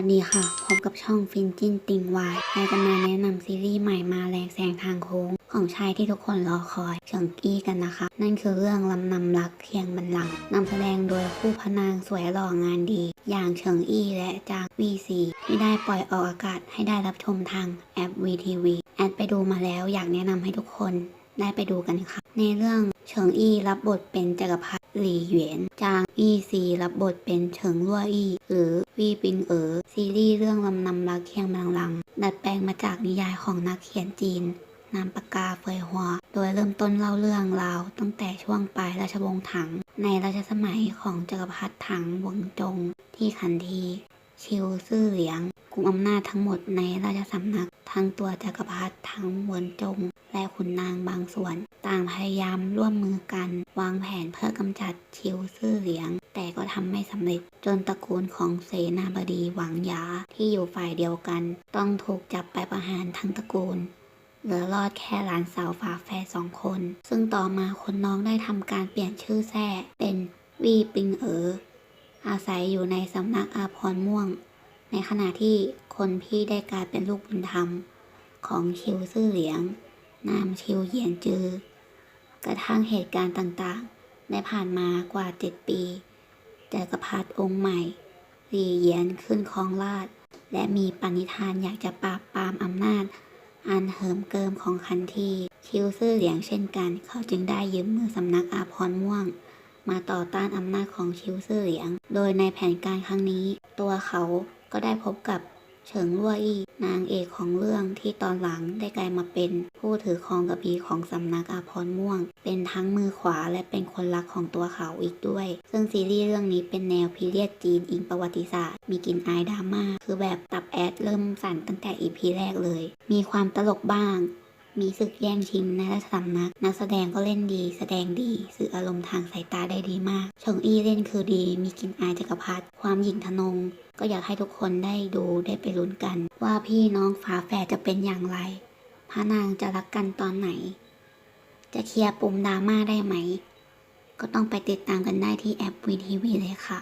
วัสดีค่ะ พบกับช่องฟินจินติงวายใครจะมาแนะนำซีรีส์ใหม่มาแรงแซงทางโค้ง ของชายที่ทุกคนรอคอยเฉิงอี้กันนะคะ นั่นคือเรื่องลำนำรักเคียงบันลังนำแสดงโดยคู่พนางสวยหล่องานดี อย่างเฉิงอี้และจางวีซีที่ได้ปล่อยออกอากาศให้ได้รับชมทางแอป VTV แอดไปดูมาแล้วอยากแนะนำให้ทุกคนได้ไปดูกันค่ะ ในเรื่องเฉิงอี้รับบทเป็นจักรพรรดิ หลี่เหวียนจางอี้ซีรับบทเป็นเฉิงลั่วอี้หรือวีปิงเอ๋อซีรีส์เรื่องลำนำรักเคียงบังลัง ดัดแปลงมาจากนิยายของนักเขียนจีนนามปากกาเฟยหัว โดยเริ่มต้นเล่าเรื่องราวตั้งแต่ช่วงปลายราชวงศ์ถัง ในรัชสมัยของจักรพรรดิถังหวงจง ที่ขันที ชิวซื่อเหลียง กุมอำนาจทั้งหมดในราชสำนัก ทั้งตัวจักรพรรดิทั้งหวนจง และขุนนางบางส่วน ต่างพยายามร่วมมือกัน วางแผนเพื่อกำจัดชิวซื่อเหลียง แต่ก็ทำไม่สำเร็จ จนตระกูลของเสนาบดีหวังยาที่อยู่ฝ่ายเดียวกัน ต้องถูกจับไปประหารทั้งตระกูลเหลือรอดแค่หลานสาวฝาแฝดสองคน ซึ่งต่อมาคนน้องได้ทำการเปลี่ยนชื่อแท้เป็นวีปิงเอ๋ออาศัยอยู่ในสำนักอาพรม่วง ในขณะที่คนพี่ได้กลายเป็นลูกบุญธรรม ของชิวซื่อเหลียง นามชิวเหยียนจือ กระทั่งเหตุการณ์ต่างๆ ได้ผ่านมากว่าเจ็ดปีจักรพรรดิองค์ใหม่หลี่เหยียนขึ้นครองราชและมีปณิธานอยากจะปราบปรามอำนาจ อันเหิมเกิมของคันทีชิวซื่อเหลียงเช่นกัน เขาจึงได้ยืมมือสำนักอาพรม่วง มาต่อต้านอำนาจของชิวซื่อเหลียง โดยในแผนการครั้งนี้ ตัวเขา ก็ได้พบกับเฉิงลั่วอี้นางเอกของเรื่องที่ตอนหลังได้กลายมาเป็น ผู้ถือครองกระบี่ของสำนักอาพรม่วง เป็นทั้งมือขวาและเป็นคนรักของตัวเขาอีกด้วย ซึ่งซีรีส์เรื่องนี้เป็นแนวพีเรียดจีนอิงประวัติศาสตร์ มีกลิ่นอายดราม่าคือแบบตับแอดเริ่มสั่นตั้งแต่อีพีแรกเลย มีความตลกบ้าง มีศึกแย่งชิงในราชสำนัก นักแสดงก็เล่นดี แสดงดี สื่ออารมณ์ทางสายตาได้ดีมากชงอี้เล่นคือดี มีกลินอายจักรพรรดิความหยิ่งทะนง ก็อยากให้ทุกคนได้ดูได้ไปลุ้นกัน ว่าพี่น้องฝาแฝดจะเป็นอย่างไรพระนางจะรักกันตอนไหน จะเคลียร์ปุ่มดราม่าได้ไหม ก็ต้องไปติดตามกันได้ที่แอปวีทีวีเลยค่ะ